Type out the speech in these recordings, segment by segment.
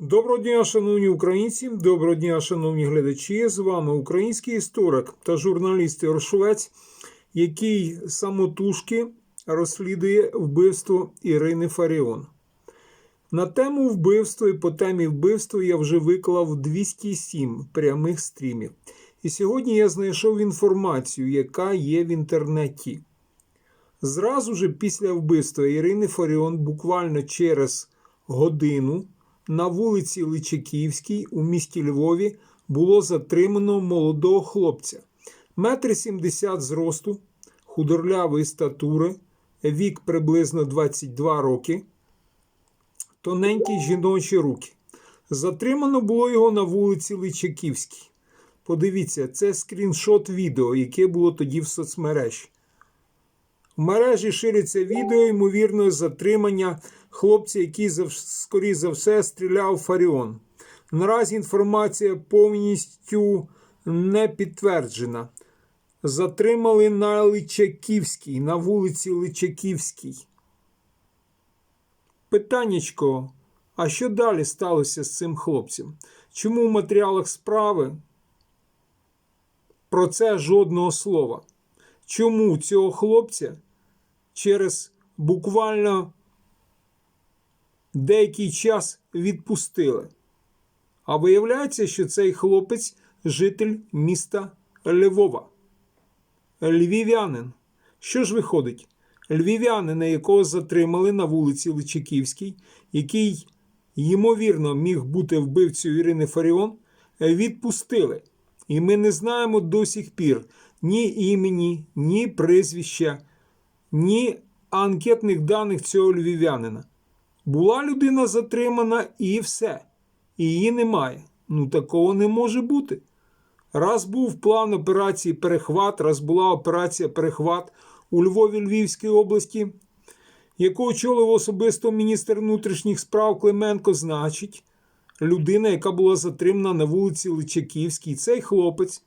Доброго дня, шановні українці, доброго дня, шановні глядачі. З вами український історик та журналіст Рошовець, який самотужки розслідує вбивство Ірини Фаріон. На тему вбивства і по темі вбивства я вже виклав 207 прямих стрімів. І сьогодні я знайшов інформацію, яка є в інтернеті. Зразу же після вбивства Ірини Фаріон, буквально через годину, на вулиці Личаківській у місті Львові було затримано молодого хлопця. Метр сімдесят зросту, худорлявої статури, вік приблизно 22 роки, тоненькі жіночі руки. Затримано було його на вулиці Личаківській. Подивіться, це скріншот відео, яке було тоді в соцмережі. В мережі шириться відео ймовірного затримання хлопця, який скоріше за все стріляв Фаріон. Наразі інформація повністю не підтверджена. Затримали на Личаківській, на вулиці Личаківській. Питаннячко, а що далі сталося з цим хлопцем? Чому в матеріалах справи про це жодного слова? Чому цього хлопця через буквально деякий час відпустили? А виявляється, що цей хлопець житель міста Львова. Львів'янин. Що ж виходить? Львів'янина, якого затримали на вулиці Личаківській, який, ймовірно, міг бути вбивцею Ірини Фаріон, відпустили. І ми не знаємо до сих пір ні імені, ні прізвища, ні анкетних даних цього львів'янина. Була людина затримана і все. Її немає. Ну такого не може бути. Раз був план операції Перехват, раз була операція Перехват у Львові Львівській області, яку очолив особисто міністр внутрішніх справ Клименко, значить, людина, яка була затримана на вулиці Личаківській, цей хлопець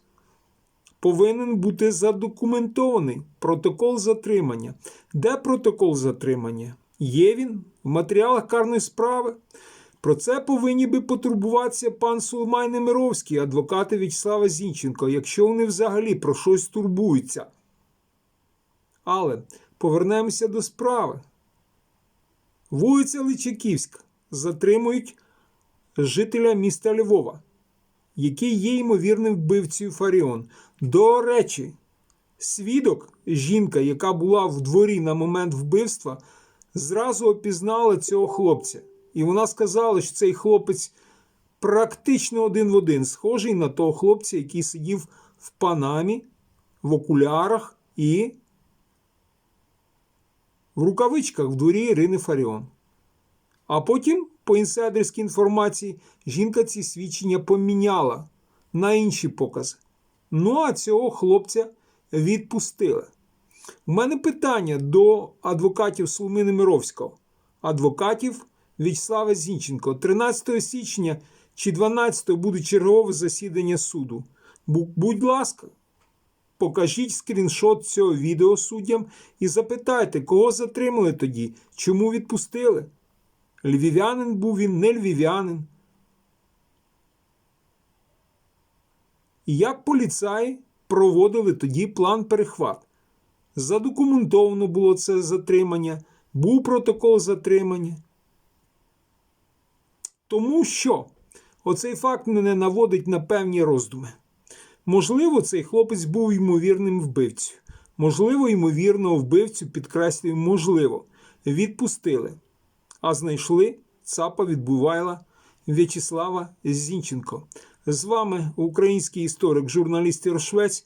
повинен бути задокументований протокол затримання. Де протокол затримання? Є він в матеріалах карної справи. Про це повинні би потурбуватися пан Сулмай Немировський, адвокати В'ячеслава Зінченко, якщо вони взагалі про щось турбуються. Але повернемося до справи. Вулиця Личаківська затримують жителя міста Львова, який є ймовірним вбивцею Фаріон. До речі, свідок, жінка, яка була в дворі на момент вбивства, зразу опізнала цього хлопця. І вона сказала, що цей хлопець практично один в один схожий на того хлопця, який сидів в панамі, в окулярах і в рукавичках в дворі Ірини Фаріон. А потім, по інсайдерській інформації, жінка ці свідчення поміняла на інші покази. Ну а цього хлопця відпустили. У мене питання до адвокатів Соломи Немировського, адвокатів В'ячеслава Зінченко. 13 січня чи 12 буде чергове засідання суду. Будь ласка, покажіть скріншот цього відео суддям і запитайте, кого затримали тоді, чому відпустили. Львів'янин був він, не львів'янин. І як поліцаї проводили тоді план перехват? Задокументовано було це затримання, був протокол затримання. Тому що оцей факт мене наводить на певні роздуми. Можливо, цей хлопець був ймовірним вбивцею. Можливо, ймовірного вбивцю, підкреслюю, можливо, відпустили, а знайшли ЦАПа відбувайла В'ячеслава Зінченко. З вами український історик, журналіст Рошвець.